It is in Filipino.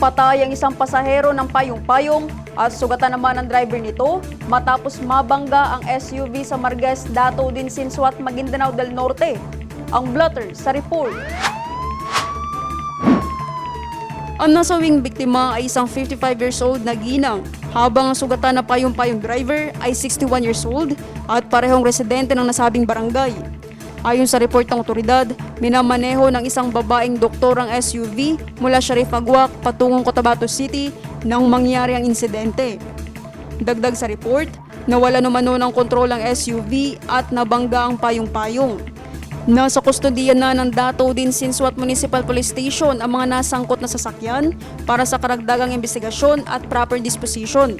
Napatay ang isang pasahero ng payong-payong at sugatan naman ang driver nito matapos mabangga ang SUV sa Marges, Dato din Sinsuat, Maguindanao del Norte. Ang blotter sa report. Ang nasawing biktima ay isang 55 years old na ginang, habang ang sugatan na payong-payong driver ay 61 years old at parehong residente ng nasabing barangay. Ayon sa report ng otoridad, minamaneho ng isang babaeng doktor ang SUV mula Sharif Agwak patungong Cotabato City nang mangyari ang insidente. Dagdag sa report, nawala numano ng kontrol ang SUV at nabangga ang payong-payong. Nasa kustodiya na ng Dato din Sinsuat Municipal Police Station ang mga nasangkot na sasakyan para sa karagdagang investigasyon at proper disposition.